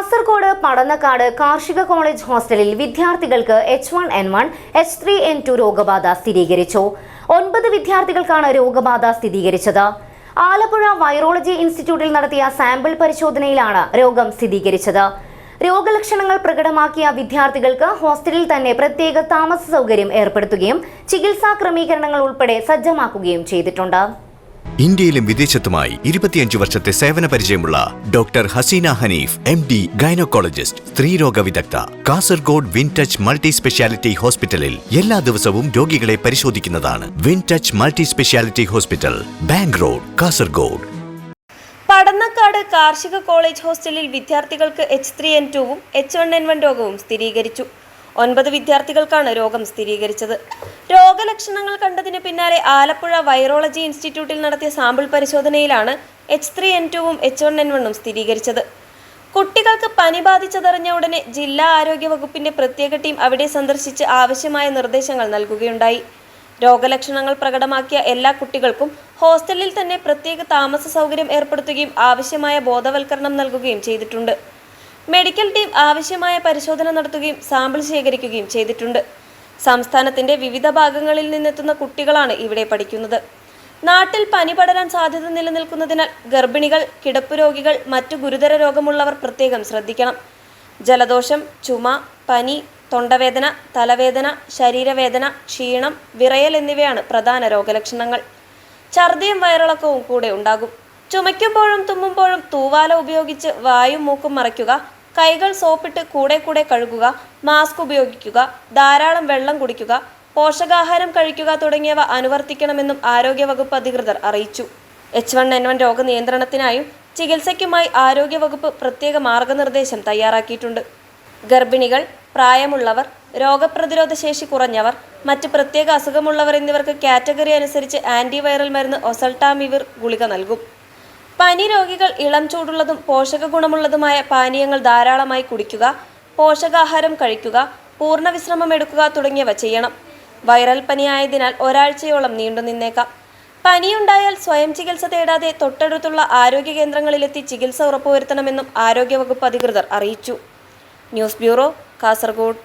കാസർഗോഡ് പടന്നക്കാട് കാർഷിക കോളേജ് ഹോസ്റ്റലിൽ വിദ്യാർത്ഥികൾക്ക് H one N one H three N two രോഗബാധ സ്ഥിരീകരിച്ചു. ഒൻപത് വിദ്യാർത്ഥികൾക്കാണ് രോഗബാധ സ്ഥിരീകരിച്ചത്. ആലപ്പുഴ വൈറോളജി ഇൻസ്റ്റിറ്റ്യൂട്ടിൽ നടത്തിയ സാമ്പിൾ പരിശോധനയിലാണ് രോഗം സ്ഥിരീകരിച്ചത്. രോഗലക്ഷണങ്ങൾ പ്രകടമാക്കിയ വിദ്യാർത്ഥികൾക്ക് ഹോസ്റ്റലിൽ തന്നെ പ്രത്യേക താമസ സൗകര്യം ഏർപ്പെടുത്തുകയും ചികിത്സാ ക്രമീകരണങ്ങൾ ഉൾപ്പെടെ സജ്ജമാക്കുകയും ചെയ്തിട്ടുണ്ട്. ഇന്ത്യയിലും വിദേശത്തുമായി ഇരുപത്തിയഞ്ച് വർഷത്തെ സേവന പരിചയമുള്ള doctor Haseena Haneef M D gynaecologist സ്ത്രീരോഗ വിദഗ്ധ Kasaragod win touch multi speciality ഹോസ്പിറ്റലിൽ എല്ലാ ദിവസവും രോഗികളെ പരിശോധിക്കുന്നതാണ് win touch multi speciality hospital bank road Kasaragod. Padannakkad കാർഷിക കോളേജ് ഹോസ്റ്റലിൽ വിദ്യാർത്ഥികൾക്ക് എച്ച് ത്രീ എൻ ടുവും എച്ച് വൺ എൻ വൺ രോഗവും സ്ഥിരീകരിച്ചു. ഒൻപത് വിദ്യാർത്ഥികൾക്കാണ് രോഗം സ്ഥിരീകരിച്ചത്. രോഗലക്ഷണങ്ങൾ കണ്ടതിന് പിന്നാലെ ആലപ്പുഴ വൈറോളജി ഇൻസ്റ്റിറ്റ്യൂട്ടിൽ നടത്തിയ സാമ്പിൾ പരിശോധനയിലാണ് എച്ച് ത്രീ എൻ ടുവും എച്ച് വൺ എൻ വണ്ണും സ്ഥിരീകരിച്ചത്. കുട്ടികൾക്ക് പനി ബാധിച്ചതറിഞ്ഞ ഉടനെ ജില്ലാ ആരോഗ്യ വകുപ്പിന്റെ പ്രത്യേക ടീം അവിടെ സന്ദർശിച്ച് ആവശ്യമായ നിർദ്ദേശങ്ങൾ നൽകുകയുണ്ടായി. രോഗലക്ഷണങ്ങൾ പ്രകടമാക്കിയ എല്ലാ കുട്ടികൾക്കും ഹോസ്റ്റലിൽ തന്നെ പ്രത്യേക താമസ സൗകര്യം ഏർപ്പെടുത്തുകയും ആവശ്യമായ ബോധവൽക്കരണം നൽകുകയും ചെയ്തിട്ടുണ്ട്. മെഡിക്കൽ ടീം ആവശ്യമായ പരിശോധന നടത്തുകയും സാമ്പിൾ ശേഖരിക്കുകയും ചെയ്തിട്ടുണ്ട്. സംസ്ഥാനത്തിന്റെ വിവിധ ഭാഗങ്ങളിൽ നിന്നെത്തുന്ന കുട്ടികളാണ് ഇവിടെ പഠിക്കുന്നത്. നാട്ടിൽ പനി പടരാൻ സാധ്യത നിലനിൽക്കുന്നതിനാൽ ഗർഭിണികൾ കിടപ്പ് രോഗികൾ മറ്റു ഗുരുതര രോഗമുള്ളവർ പ്രത്യേകം ശ്രദ്ധിക്കണം. ജലദോഷം ചുമ പനി തൊണ്ടവേദന തലവേദന ശരീരവേദന ക്ഷീണം വിറയൽ എന്നിവയാണ് പ്രധാന രോഗലക്ഷണങ്ങൾ. ഛർദിയും വയറിളക്കവും കൂടെ ഉണ്ടാകും. ചുമയ്ക്കുമ്പോഴും തുമ്മുമ്പോഴും തൂവാല ഉപയോഗിച്ച് വായും മൂക്കും മറയ്ക്കുക കൈകൾ സോപ്പിട്ട് കൂടെ കൂടെ കഴുകുക മാസ്ക് ഉപയോഗിക്കുക ധാരാളം വെള്ളം കുടിക്കുക പോഷകാഹാരം കഴിക്കുക തുടങ്ങിയവ അനുവർത്തിക്കണമെന്നും ആരോഗ്യവകുപ്പ് അധികൃതർ അറിയിച്ചു. എച്ച് വൺ എൻ വൺ രോഗനിയന്ത്രണത്തിനായും ചികിത്സയ്ക്കുമായി ആരോഗ്യവകുപ്പ് പ്രത്യേക മാർഗനിർദ്ദേശം തയ്യാറാക്കിയിട്ടുണ്ട്. ഗർഭിണികൾ പ്രായമുള്ളവർ രോഗപ്രതിരോധ ശേഷി കുറഞ്ഞവർ മറ്റ് പ്രത്യേക അസുഖമുള്ളവർ എന്നിവർക്ക് കാറ്റഗറി അനുസരിച്ച് ആന്റിവൈറൽ മരുന്ന് ഒസൾട്ടാമിവിർ ഗുളിക നൽകും. പനി രോഗികൾ ഇളം ചൂടുള്ളതും പോഷക ഗുണമുള്ളതുമായ പാനീയങ്ങൾ ധാരാളമായി കുടിക്കുക പോഷകാഹാരം കഴിക്കുക പൂർണ വിശ്രമം എടുക്കുക തുടങ്ങിയവ ചെയ്യണം. വൈറൽ പനിയായതിനാൽ ഒരാഴ്ചയോളം നീണ്ടു നിന്നേക്കാം. പനിയുണ്ടായാൽ സ്വയം ചികിത്സ തേടാതെ തൊട്ടടുത്തുള്ള ആരോഗ്യ കേന്ദ്രങ്ങളിലെത്തി ചികിത്സ ഉറപ്പുവരുത്തണമെന്നും ആരോഗ്യവകുപ്പ് അധികൃതർ അറിയിച്ചു. News bureau Kasaragod.